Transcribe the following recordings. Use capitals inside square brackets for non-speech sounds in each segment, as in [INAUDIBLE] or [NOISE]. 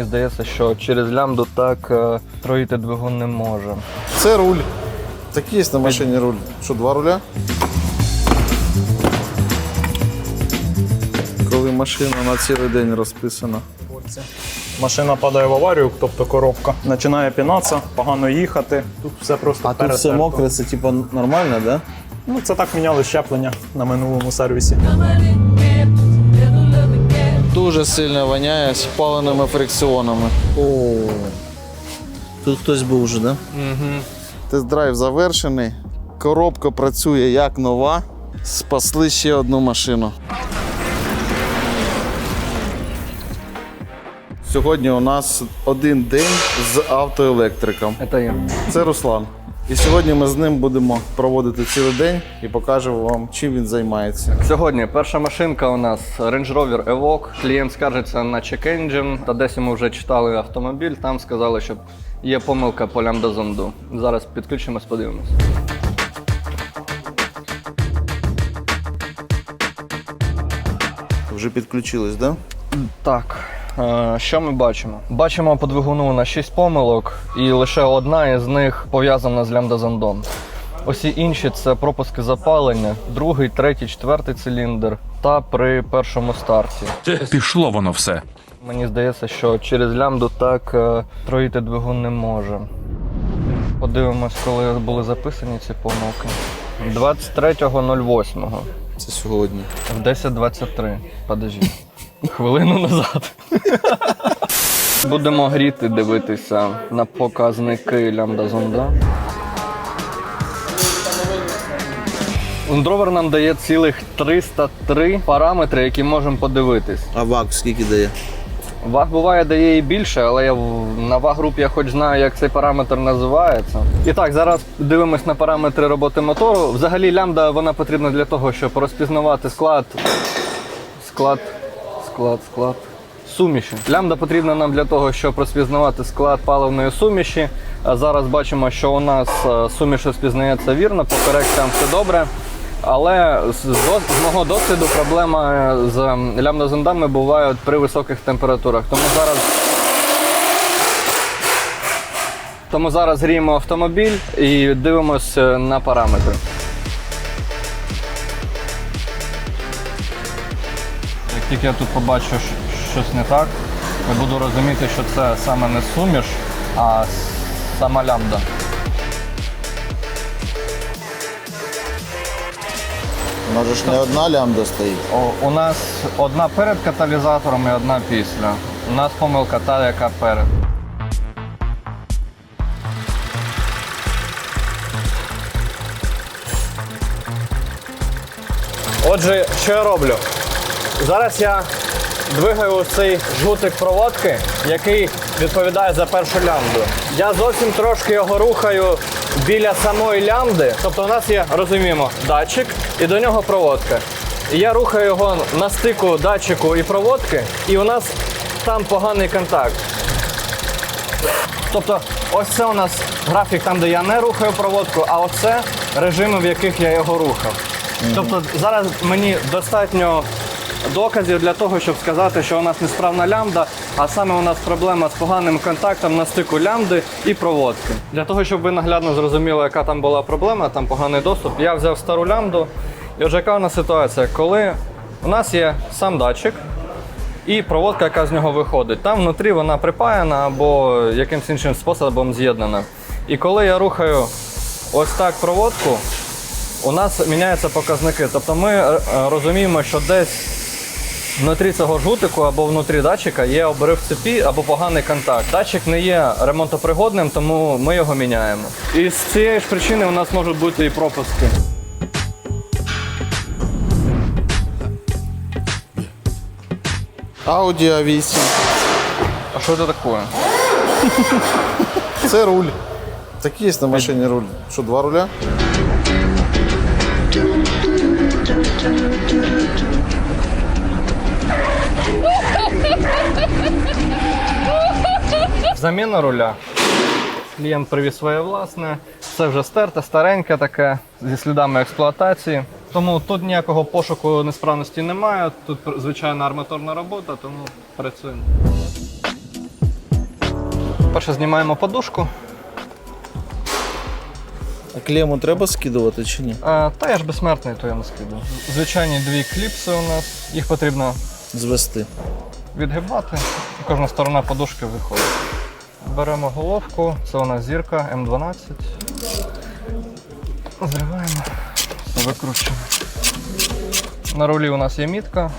Мені здається, що через лямбду так е, троїти двигун не може. Це руль. Такий є на машині руль. Що, два руля? Коли машина на цілий день розписана. Машина падає в аварію, тобто коробка починає пінатися, погано їхати. Тут все просто А тут все перетерто. мокре, це типа нормально, да? Ну це так міняли щеплення на минулому сервісі. Дуже сильно воняє спаленими фрикціонами. О, тут хтось був вже, да? Угу. Тест-драйв завершений. Коробка працює як нова. Спасли ще одну машину. Сьогодні у нас один день з автоелектриком. Це є. Це Руслан. І сьогодні ми з ним будемо проводити цілий день і покажемо вам, чим він займається. Сьогодні перша машинка у нас Range Rover Evoque. Клієнт скаржиться на check engine, та десь йому вже читали автомобіль. Там сказали, що є помилка по лямбда-зонду. Зараз підключимось, подивимось. Вже підключились, так? Да? Так, що ми бачимо? Бачимо по двигуну на 6 помилок, і лише одна із них пов'язана з лямбда-зондом. Усі інші це пропуски запалення, другий, третій, четвертий циліндр та при першому старті. Пішло воно все. Мені здається, що через лямбду так е, троїти двигун не може. Подивимось, коли були записані ці помилки. 23.08 Це сьогодні. в 10.23. Подожди. Хвилину назад. Будемо гріти, дивитися на показники лямбда зонда. Лендровер нам дає цілих 303 параметри, які можемо подивитись. А ВАК скільки дає? Ваг буває дає і більше, але я в- на ваг групі я хоч знаю, як цей параметр називається. І так, зараз дивимось на параметри роботи мотору. Взагалі лямбда вона потрібна для того, щоб розпізнавати склад, склад, склад, склад. Суміші. Лямбда потрібна нам для того, щоб розпізнавати склад паливної суміші. Зараз бачимо, що у нас е, суміш розпізнається вірно, по корекціям все добре. Але з, з мого досвіду проблема з лямбда-зондами бувають при високих температурах. Тому зараз, тому зараз гріємо автомобіль і дивимося на параметри. Тільки я тут побачу щось не так, я буду розуміти, що це саме не суміш, а сама лямбда. Може ж не одна лямбда стоїть. О, у нас одна перед каталізатором і одна після. У нас помилка та, яка перед. Отже, що я роблю? Зараз я двигаю цей жгутик проводки, який відповідає за першу лямбду. Я зовсім трошки його рухаю біля самої лямбди. Тобто у нас є, розуміємо, датчик і до нього проводка. І я рухаю його на стику датчику і проводки, і у нас там поганий контакт. Тобто, ось це у нас графік там, де я не рухаю проводку, а оце режими, в яких я його рухав. Тобто зараз мені достатньо доказів для того, щоб сказати, що у нас несправна лямбда, а саме у нас проблема з поганим контактом на стику лямбди і проводки. Для того, щоб ви наглядно зрозуміли, яка там була проблема, там поганий доступ, я взяв стару лямбду. І отже, яка у нас ситуація, коли у нас є сам датчик, і проводка, яка з нього виходить. Там внутрі вона припаяна або якимось іншим способом з'єднана. І коли я рухаю ось так проводку, у нас міняються показники. Тобто ми е, розуміємо, що десь внутрі цього жгутику або внутрі датчика є обрив цепі або поганий контакт. Датчик не є ремонтопригодним, тому ми його міняємо. І з цієї ж причини у нас можуть бути і пропуски. Audi A8. А що це таке? [LAUGHS] Це руль. Такий є на машині руль. Що, два руля? Заміна руля. Клієнт привіз своє власне. Це вже стерте, стареньке таке, зі слідами експлуатації. Тому тут ніякого пошуку несправності немає. Тут звичайна арматурна робота, тому працюємо. По-перше, знімаємо подушку. А клему треба скидувати чи ні? А, та я ж безсмертний, то я не скидаю. Звичайні дві кліпси у нас. Їх потрібно Звести. Відгибати, і кожна сторона подушки виходить. Беремо головку, це у нас зірка М12. Зриваємо, все викручуємо. На рулі у нас є мітка,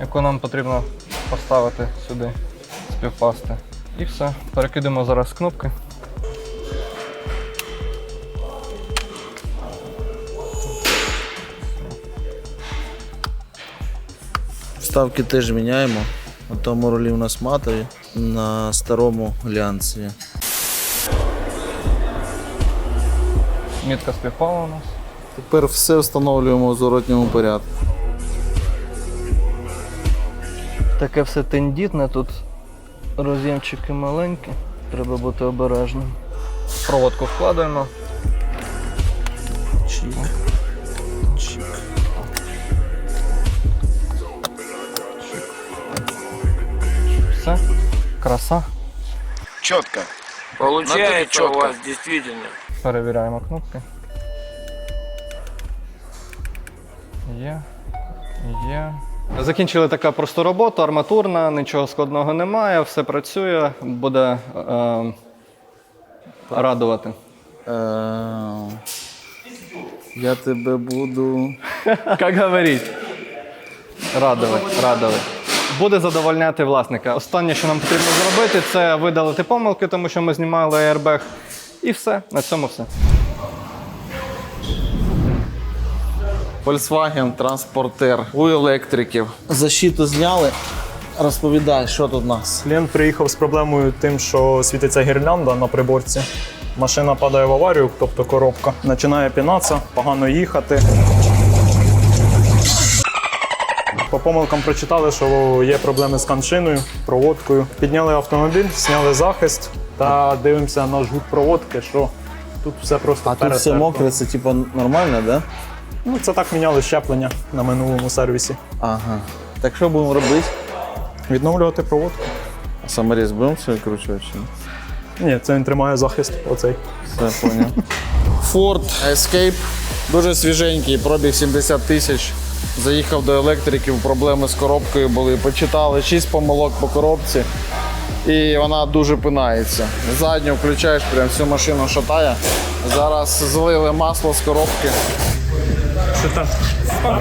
яку нам потрібно поставити сюди, співпасти. І все. Перекидемо зараз кнопки. Вставки теж міняємо. На тому рулі у нас матові, на старому глянцеві. Мітка співпала у нас. Тепер все встановлюємо в зворотньому порядку. Таке все тендітне, тут роз'ємчики маленькі, треба бути обережним. Проводку вкладаємо. Чик. Краса. Четко. Получается у вас действительно. Перевіряємо кнопки. Є. Є. Закінчили така просту роботу, арматурна, нічого складного немає, все працює, буде е, радувати. Е, Я тебе буду. Як говорить? Радувати, радувати. Буде задовольняти власника. Останнє, що нам потрібно зробити, це видалити помилки, тому що ми знімали airbag. І все. На цьому все. Volkswagen транспортер у електриків. Защиту зняли. Розповідай, що тут у нас. Клієнт приїхав з проблемою тим, що світиться гірлянда на приборці. Машина падає в аварію, тобто коробка. Починає пінатися, погано їхати. По помилкам прочитали, що є проблеми з каншиною, проводкою. Підняли автомобіль, зняли захист та дивимося на жгут проводки, що тут все просто А тут все мокре, це типу нормально, да? Ну, це так міняли щеплення на минулому сервісі. Ага. Так що будемо робити? Відновлювати проводку. А саморіз будемо все викручувати ні? Ні, це він тримає захист. Оцей. Все, поняв. Ford Escape. Дуже свіженький, пробіг 70 тисяч. Заїхав до електриків, проблеми з коробкою були. Почитали 6 помилок по коробці. І вона дуже пинається. Задню включаєш, прям всю машину шатає. Зараз злили масло з коробки. Що там?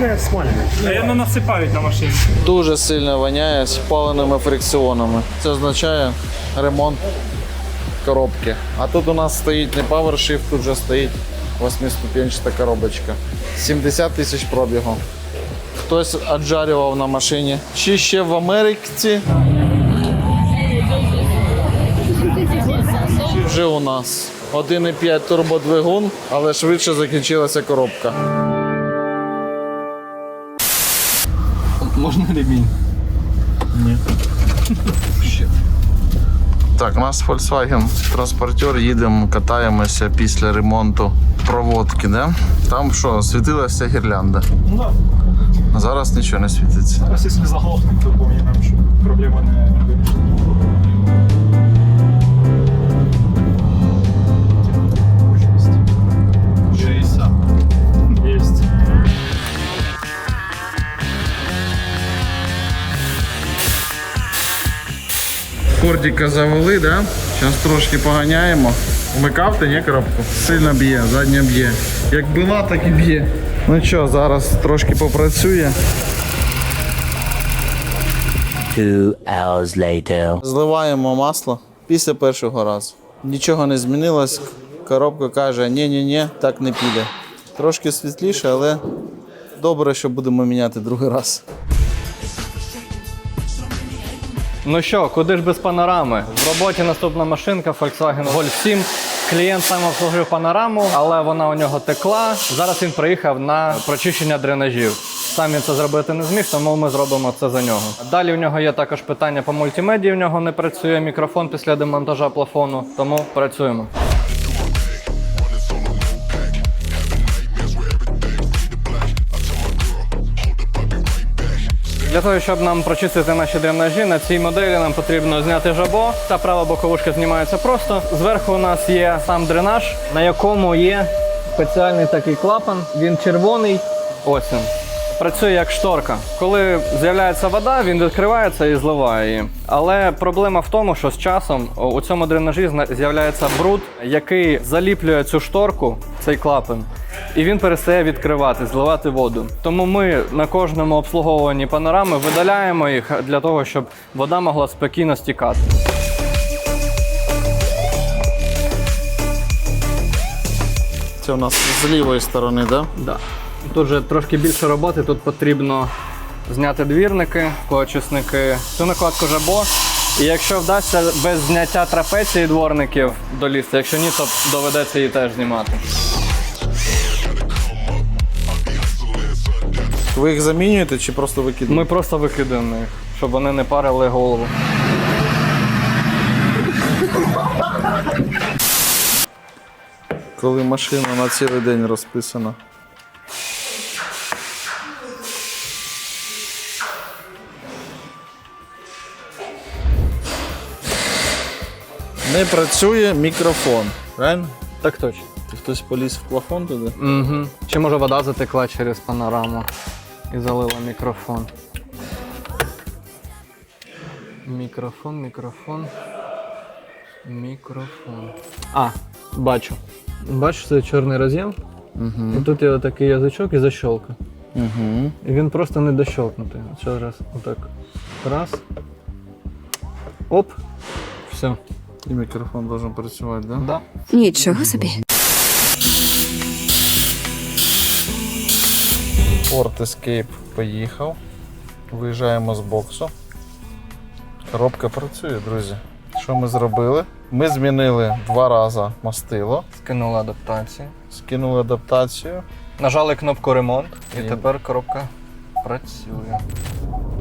Не смольне. насипають на машині. Дуже сильно воняє з паленими фрикціонами. Це означає ремонт коробки. А тут у нас стоїть не PowerShift, тут вже стоїть восьмиступенчата коробочка. 70 тисяч пробігу. Хтось аджарював на машині. Чи ще в Америці. Чи вже у нас 1,5 турбодвигун, але швидше закінчилася коробка. Можна ремінь? Так, у нас Volkswagen транспортер, їдемо, катаємося після ремонту проводки, да? Там що, світилася гірлянда? Ну Зараз нічого не світиться. Ось якщо заглохнемо, то повинні що проблема не вирішена. Фордіка завели, да? Зараз трошки поганяємо. Вмикав ти, ні, коробку? Сильно б'є, задня б'є. Як била, так і б'є. Ну що, зараз трошки попрацює. Two hours later. Зливаємо масло після першого разу. Нічого не змінилось. Коробка каже, ні-ні-ні, так не піде. Трошки світліше, але добре, що будемо міняти другий раз. Ну що, куди ж без панорами? В роботі наступна машинка Volkswagen Golf 7. Клієнт сам обслужив панораму, але вона у нього текла. Зараз він приїхав на прочищення дренажів. Сам він це зробити не зміг, тому ми зробимо це за нього. Далі у нього є також питання по мультимедії. В нього не працює мікрофон після демонтажа плафону, тому працюємо. Для того, щоб нам прочистити наші дренажі, на цій моделі нам потрібно зняти жабо. Та права боковушка знімається просто. Зверху у нас є сам дренаж, на якому є спеціальний такий клапан. Він червоний. Ось він. Працює як шторка. Коли з'являється вода, він відкривається і зливає її. Але проблема в тому, що з часом у цьому дренажі з'являється бруд, який заліплює цю шторку, цей клапан, і він перестає відкривати, зливати воду. Тому ми на кожному обслуговуванні панорами видаляємо їх для того, щоб вода могла спокійно стікати. Це у нас з лівої сторони, да? Да. Тут же трошки більше роботи, тут потрібно зняти двірники, очисники, цю накладку жабо. І якщо вдасться без зняття трапеції дворників долізти, якщо ні, то доведеться її теж знімати. Ви їх замінюєте чи просто викидаєте? Ми просто викидаємо їх, щоб вони не парили голову. Коли машина на цілий день розписана. Не працює мікрофон. Правильно? Так точно. Ти хтось поліз в плафон туди? Угу. Чи може вода затекла через панораму і залила мікрофон. Мікрофон, мікрофон. Мікрофон. А, бачу. Бачиш, це чорний роз'єм. Угу. І тут є такий язичок і защолка. Угу. І він просто не дощолкнутий. Ще раз, отак. Раз. Оп. Все. І мікрофон должен працювати, да? Да. Нічого собі. Ford Escape поїхав. Виїжджаємо з боксу. Коробка працює, друзі. Що ми зробили? Ми змінили два рази мастило, Скинула адаптацію. скинули адаптацію. Нажали кнопку ремонт, і І- тепер коробка працює.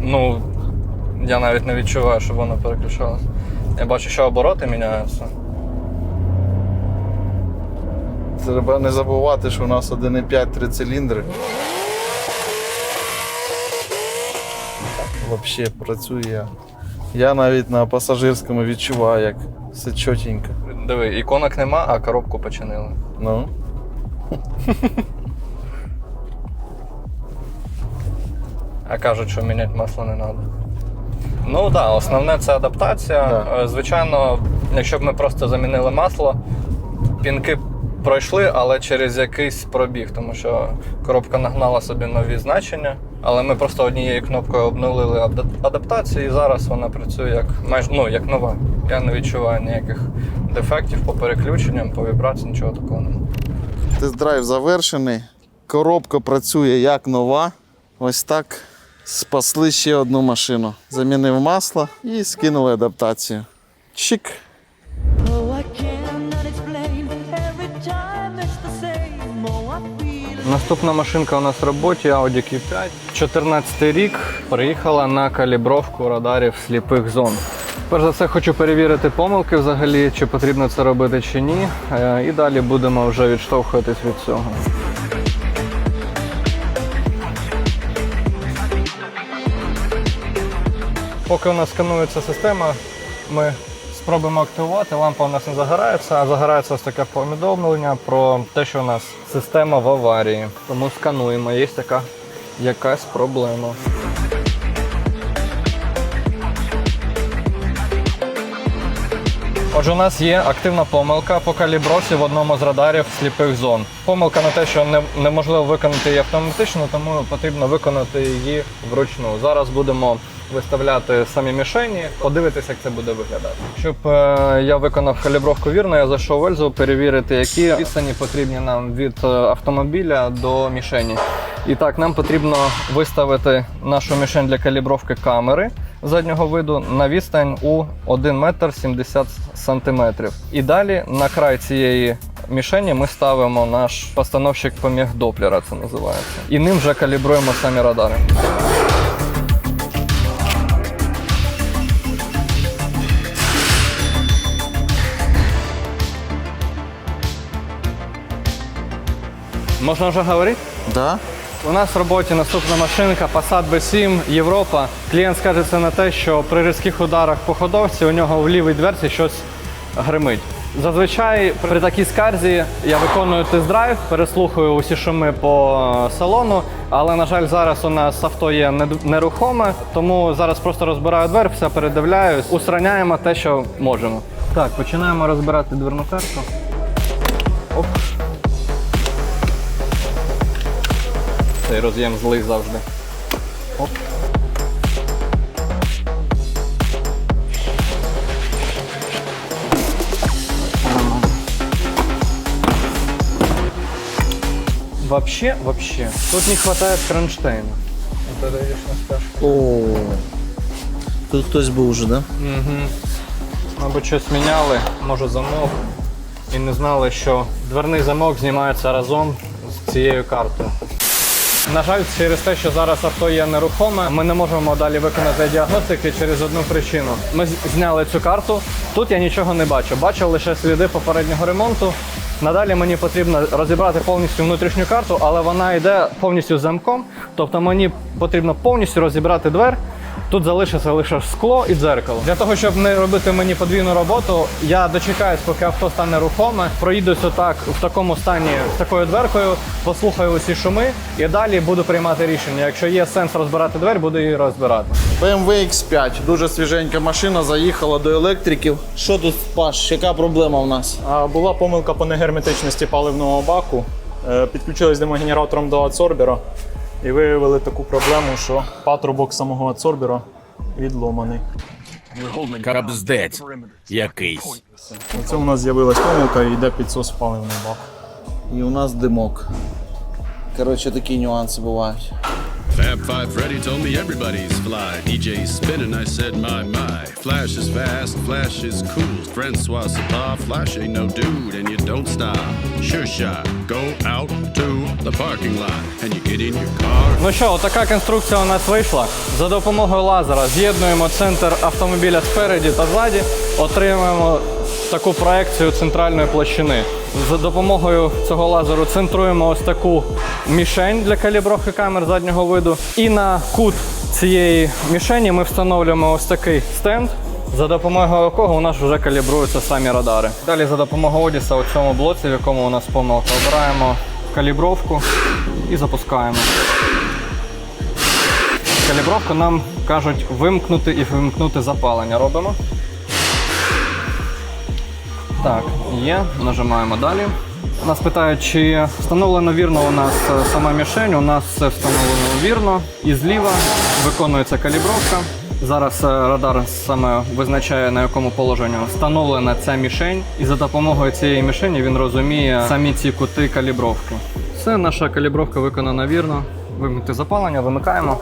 Ну, я навіть не відчуваю, що воно переключалось. Я бачу, що обороти міняються. Треба не забувати, що у нас 1,5 три циліндри. Взагалі працює. Я навіть на пасажирському відчуваю, як все чотенько. Диви, іконок нема, а коробку починили. Ну. А кажуть, що міняти масло не треба. Ну так, да, основне це адаптація. Да. Е, Звичайно, якщо б ми просто замінили масло, пінки пройшли, але через якийсь пробіг, тому що коробка нагнала собі нові значення. Але ми просто однією кнопкою обнулили адаптацію, і зараз вона працює як майже ну, як нова. Я не відчуваю ніяких дефектів по переключенням, по вібрації, нічого такого немає. Тест-драйв завершений. Коробка працює як нова. Ось так спасли ще одну машину. Замінив масло і скинули адаптацію. Чик. Oh. Oh, Наступна машинка у нас в роботі Audi Q5. 14 рік приїхала на калібровку радарів сліпих зон. Перш за все, хочу перевірити помилки взагалі, чи потрібно це робити чи ні. Е, І далі будемо вже відштовхуватись від цього. Поки у нас сканується система, ми спробуємо активувати. Лампа у нас не загорається, а загорається ось таке повідомлення про те, що у нас система в аварії. Тому скануємо, є така якась проблема. Отже, у нас є активна помилка по калібровці в одному з радарів сліпих зон. Помилка на те, що не, неможливо виконати її автоматично, тому потрібно виконати її вручну. Зараз будемо виставляти самі мішені, подивитися, як це буде виглядати. Щоб е, я виконав калібровку вірно, я зайшов в Ельзу перевірити, які відстані потрібні нам від е, автомобіля до мішені. І так, нам потрібно виставити нашу мішень для калібровки камери заднього виду на відстань у 1 метр 70 сантиметрів. І далі на край цієї мішені ми ставимо наш постановщик поміг Доплера, це називається. І ним вже калібруємо самі радари. Можна вже говорити? Да? У нас в роботі наступна машинка Passat B7 Європа. Клієнт скажеться на те, що при різких ударах по ходовці у нього в лівій дверці щось гримить. Зазвичай при такій скарзі я виконую тест-драйв, переслухаю усі шуми по салону, але на жаль, зараз у нас авто є нерухоме, тому зараз просто розбираю двері, все передивляюсь, устраняємо те, що можемо. Так, починаємо розбирати дверну карту. Оп. Цей роз'єм злий завжди. Оп. Вообще, вообще. Тут не хватает кронштейна. Вот это на спяшку. О, тут хтось був вже, да? Мабуть, щось міняли, може замок. І не знали, що дверний замок знімається разом з цією картою. На жаль, через те, що зараз авто є нерухоме, ми не можемо далі виконати діагностики через одну причину. Ми зняли цю карту. Тут я нічого не бачу. Бачу лише сліди попереднього ремонту. Надалі мені потрібно розібрати повністю внутрішню карту, але вона йде повністю замком. Тобто мені потрібно повністю розібрати двер. Тут залишиться лише скло і дзеркало. Для того, щоб не робити мені подвійну роботу, я дочекаюсь, поки авто стане рухоме, проїдусь отак в такому стані з такою дверкою, послухаю усі шуми і далі буду приймати рішення. Якщо є сенс розбирати двері, буду її розбирати. BMW X5, дуже свіженька машина, заїхала до електриків. Що тут, Паш, яка проблема в нас? А була помилка по негерметичності паливного баку. Е, Підключились димогенератором до адсорбера і виявили таку проблему, що патрубок самого адсорбера відломаний. Кабздець якийсь. Оце у нас з'явилась помилка і йде підсос в паливний бак. І у нас димок. Коротше, такі нюанси бувають. Fab Five Freddy told me everybody's fly. DJ's spinning, I said, my, my. Flash is fast, Flash is cool. Francois Sapar, Flash ain't no dude, and you don't stop. Sure shot, go out to the parking lot, and you get in your car. Ну що, така конструкція у нас вийшла. За допомогою лазера з'єднуємо центр автомобіля спереді та ззаді, отримуємо таку проекцію центральної площини. За допомогою цього лазеру центруємо ось таку мішень для калібровки камер заднього виду. І на кут цієї мішені ми встановлюємо ось такий стенд. За допомогою якого у нас вже калібруються самі радари. Далі за допомогою Одіса у цьому блоці, в якому у нас помилка, обираємо калібровку і запускаємо. Калібровку нам кажуть вимкнути і вимкнути запалення. Робимо. Так, є. Нажимаємо далі. Нас питають, чи встановлено вірно у нас е, сама мішень. У нас все встановлено вірно. І зліва виконується калібровка. Зараз е, радар саме визначає на якому положенні встановлена ця мішень, і за допомогою цієї мішені він розуміє самі ці кути калібровки. Все, наша калібровка виконана вірно. Вимкнути запалення, вимикаємо.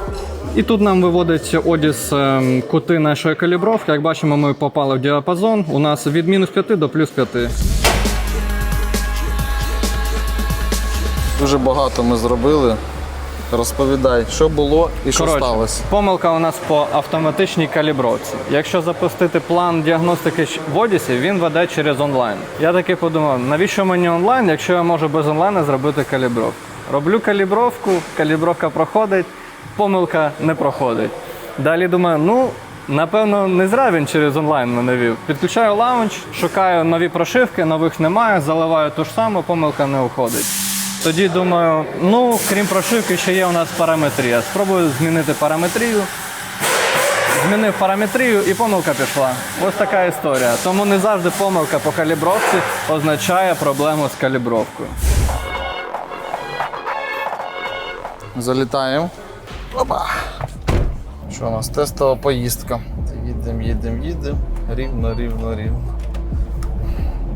І тут нам виводить Одіс ем, кути нашої калібровки. Як бачимо, ми попали в діапазон. У нас від мінус 5 до плюс 5. Дуже багато ми зробили. Розповідай, що було і що Коротше, сталося. Помилка у нас по автоматичній калібровці. Якщо запустити план діагностики в Одісі, він веде через онлайн. Я таки подумав, навіщо мені онлайн, якщо я можу без онлайну зробити калібровку. Роблю калібровку, калібровка проходить, помилка не проходить. Далі думаю, ну. Напевно, не зря він через онлайн мене вів. Підключаю лаунч, шукаю нові прошивки, нових немає, заливаю ту ж саму, помилка не уходить. Тоді думаю, ну крім прошивки, ще є у нас параметрія. Спробую змінити параметрію. Змінив параметрію і помилка пішла. Ось така історія. Тому не завжди помилка по калібровці означає проблему з калібровкою. Залітаємо. Опа. Що у нас? Тестова поїздка. Їдемо, їдемо, їдемо. Рівно, рівно, рівно.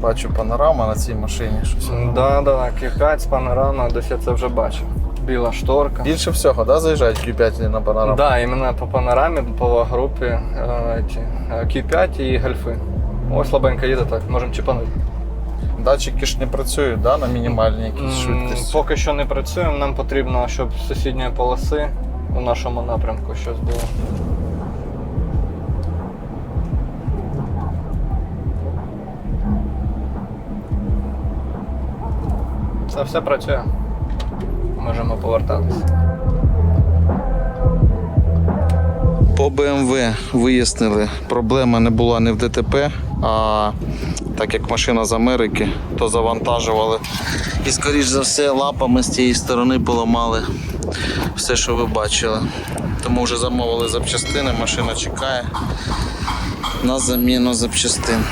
Бачу панорама на цій машині. Щось. Да, да, Q5 з панорама, десь я це вже бачив. Біла шторка. Більше всього, да, заїжджають Q5 на панораму? Да, іменно по панорамі, по групі е, е, Q5 і гольфи. Ось слабенько їде так, можемо чіпанути. Датчики ж не працюють, да, на мінімальній якійсь швидкості. Поки що не працюємо. Нам потрібно, щоб з сусідньої полоси у нашому напрямку щось було. Це все працює. можемо повертатися. По BMW вияснили, проблема не була не в ДТП, а так як машина з Америки, то завантажували. І, скоріш за все, лапами з цієї сторони поламали все, що ви бачили. Тому вже замовили запчастини, машина чекає на заміну запчастин.